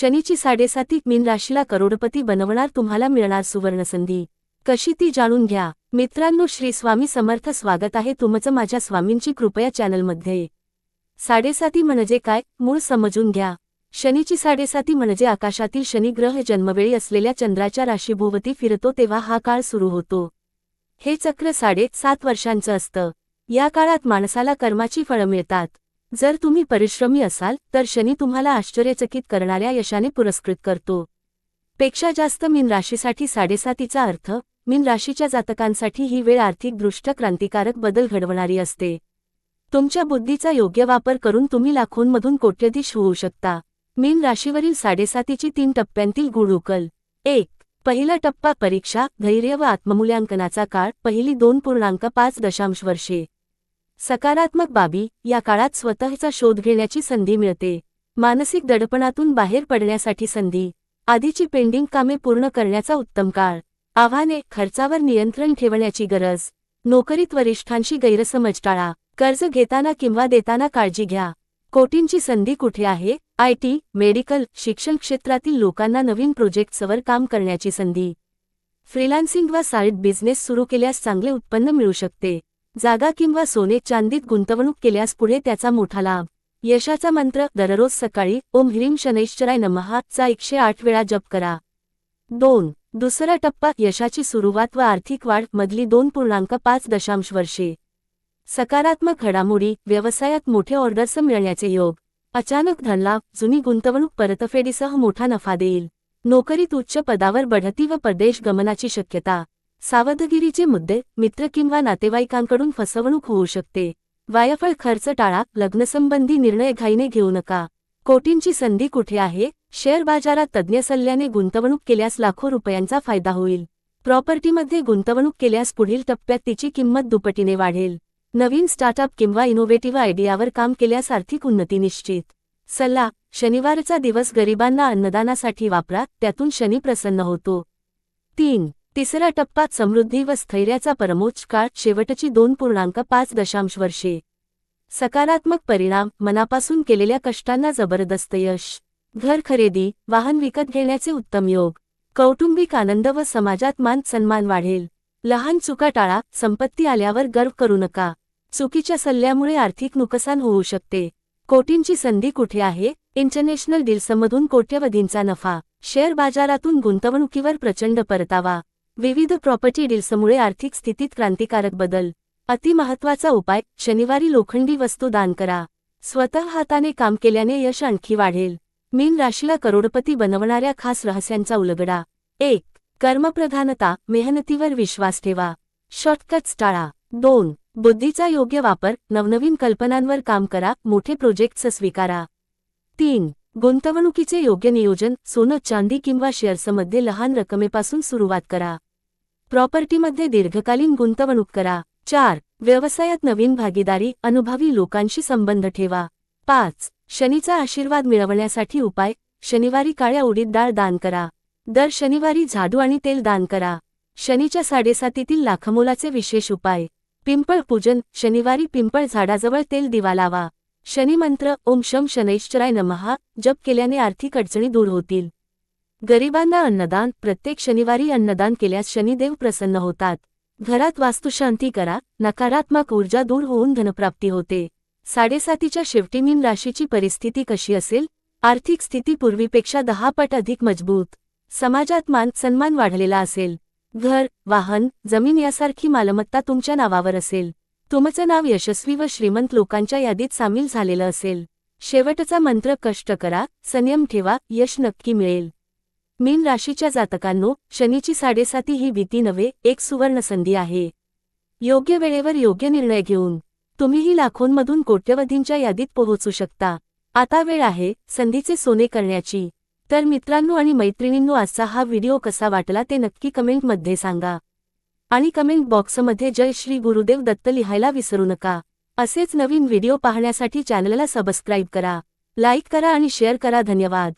शनीची साडेसाती मीन राशीला करोडपती बनवणार तुम्हाला मिळणार सुवर्णसंधी. कशी ती जाणून घ्या. मित्रांनो श्री स्वामी समर्थ स्वागत आहे तुमचं माझ्या स्वामींची कृपया चॅनलमध्ये. साडेसाती म्हणजे काय? मूळ समजून घ्या. शनीची साडेसाती म्हणजे आकाशातील शनिग्रह जन्मवेळी असलेल्या चंद्राच्या राशीभोवती फिरतो तेव्हा हा काळ सुरू होतो. हे चक्र साडे सात वर्षांचं असतं. या काळात माणसाला कर्माची फळं मिळतात. जर तुम्ही परिश्रमी असाल तर शनी तुम्हाला आश्चर्यचकित करणाऱ्या यशाने पुरस्कृत करतो. पेक्षा जास्त मीन राशीसाठी साडेसातीचा अर्थ मीन राशीच्या जातकांसाठी ही वेळ आर्थिकदृष्ट्या क्रांतिकारक बदल घडवणारी असते. तुमच्या बुद्धीचा योग्य वापर करून तुम्ही लाखोंमधून कोट्यधीश होऊ शकता. मीन राशीवरील साडेसातीची तीन टप्प्यांतील गुण उकल. एक पहिला टप्पा परीक्षा धैर्य व आत्ममूल्यांकनाचा काळ पहिली दोन पूर्णांक पाच दशांश वर्षे. सकारात्मक बाबी या काळात स्वतःचा शोध घेण्याची संधी मिळते. मानसिक दडपणातून बाहेर पडण्यासाठी संधी आधीची पेंडिंग कामे पूर्ण करण्याचा उत्तम काळ. आव्हाने खर्चावर नियंत्रण ठेवण्याची गरज. नोकरीत वरिष्ठांशी गैरसमज टाळा. कर्ज घेताना किंवा देताना काळजी घ्या. कोटींची संधी कुठे आहे? आयटी मेडिकल शिक्षण क्षेत्रातील लोकांना नवीन प्रोजेक्ट्सवर काम करण्याची संधी. फ्रीलान्सिंग वा साईड बिझनेस सुरू केल्यास चांगले उत्पन्न मिळू शकते. जागा किंवा सोने चांदीत गुंतवणूक केल्यास पुढे त्याचा मोठा लाभ. यशाचा मंत्र दररोज सकाळी ओम ह्रीम शनैश्चराय नमहा चा एकशे आठ वेळा जप करा. दोन दुसरा टप्पा यशाची सुरुवात व आर्थिक वाढ मधली दोन पूर्णांक पाच दशांश वर्षे. सकारात्मक घडामोडी व्यवसायात मोठे ऑर्डर्स मिळण्याचे योग. अचानक धनलाभ जुनी गुंतवणूक परतफेडीसह मोठा नफा देईल. नोकरीत उच्च पदावर बढती व परदेश गमनाची शक्यता. सावधगिरीचे मुद्दे मित्र किंवा नातेवाईकांकडून फसवणूक होऊ शकते. वायफळ खर्च टाळा लग्नसंबंधी निर्णय घाईने घेऊ नका. कोटींची संधी कुठे आहे? शेअर बाजारात तज्ज्ञ सल्ल्याने गुंतवणूक केल्यास लाखो रुपयांचा फायदा होईल. प्रॉपर्टीमध्ये गुंतवणूक केल्यास पुढील टप्प्यात तिची किंमत दुपटीने वाढेल. नवीन स्टार्टअप किंवा इनोव्हेटिव्ह आयडियावर काम केल्यास आर्थिक उन्नती निश्चित. सल्ला शनिवारचा दिवस गरिबांना अन्नदानासाठी वापरा त्यातून शनी प्रसन्न होतो. तीन तिसरा टप्पा समृद्धी व स्थैर्याचा परमोच्च काळ शेवटची दोन पूर्णांक पाच दशांश वर्षे. सकारात्मक परिणाम मनापासून केलेल्या कष्टांना जबरदस्त यश. घर खरेदी वाहन विकत घेण्याचे उत्तम योग. कौटुंबिक आनंद व समाजात मान सन्मान वाढेल. लहान चुका टाळा संपत्ती आल्यावर गर्व करू नका. चुकीच्या सल्ल्यामुळे आर्थिक नुकसान होऊ शकते. कोटींची संधी कुठे आहे? इंटरनॅशनल डील्समधून कोट्यवधींचा नफा. शेअर बाजारातून गुंतवणुकीवर प्रचंड परतावा. विविध प्रॉपर्टी डील्समुळे आर्थिक स्थितीत क्रांतिकारक बदल. अतिमहत्वाचा उपाय शनिवारी लोखंडी वस्तू दान करा. स्वतः हाताने काम केल्याने यश आणखी वाढेल. मीन राशीला करोडपती बनवणाऱ्या खास रहस्यांचा उलगडा. एक कर्मप्रधानता मेहनतीवर विश्वास ठेवा. शॉर्टकट्स टाळा. दोन बुद्धीचा योग्य वापर नवनवीन कल्पनांवर काम करा मोठे प्रोजेक्ट्स स्वीकारा. तीन गुंतवणुकीचे योग्य नियोजन सोनं चांदी किंवा शेअर्समध्ये लहान रकमेपासून सुरुवात करा. प्रॉपर्टीमध्ये दीर्घकालीन गुंतवणूक करा. चार व्यवसायात नवीन भागीदारी अनुभवी लोकांशी संबंध ठेवा. पाच शनीचा आशीर्वाद मिळवण्यासाठी उपाय शनिवारी काळ्या उडीद डाळ दान करा. दर शनिवारी झाडू आणि तेल दान करा. शनीच्या साडेसातीतील लाखमोलाचे विशेष उपाय. पिंपळ पूजन शनिवारी पिंपळ झाडाजवळ तेल दिवा लावा. शनिमंत्र ओम शम शनैश्चराय नमहा जप केल्याने आर्थिक अडचणी दूर होतील. गरिबांना अन्नदान प्रत्येक शनिवारी अन्नदान केल्यास शनिदेव प्रसन्न होतात. घरात वास्तुशांती करा नकारात्मक ऊर्जा दूर होऊन धनप्राप्ती होते. साडेसातीच्या शेवटी मीन राशीची परिस्थिती कशी असेल? आर्थिक स्थिती पूर्वीपेक्षा दहा पट अधिक मजबूत. समाजात मान सन्मान वाढलेला असेल. घर वाहन जमीन यासारखी मालमत्ता तुमच्या नावावर असेल. तुमचं नाव यशस्वी व श्रीमंत लोकांच्या यादीत सामील झालेलं असेल. शेवटचा मंत्र कष्ट करा संयम ठेवा यश नक्की मिळेल. मीन राशीच्या जातकांनो शनीची साडेसाती ही भीती नव्हे एक सुवर्ण संधी आहे. योग्य वेळेवर योग्य निर्णय घेऊन तुम्हीही लाखोंमधून कोट्यवधींच्या यादीत पोहोचू शकता. आता वेळ आहे संधीचे सोने करण्याची. तर मित्रांनो आणि मैत्रिणींनो आजचा हा व्हिडिओ कसा वाटला ते नक्की कमेंटमध्ये सांगा. आणि कमेंट बॉक्समध्ये जय श्री गुरुदेव दत्त लिहायला विसरू नका. असेच नवीन व्हिडिओ पाहण्यासाठी चॅनलला सबस्क्राईब करा. लाईक करा आणि शेअर करा. धन्यवाद.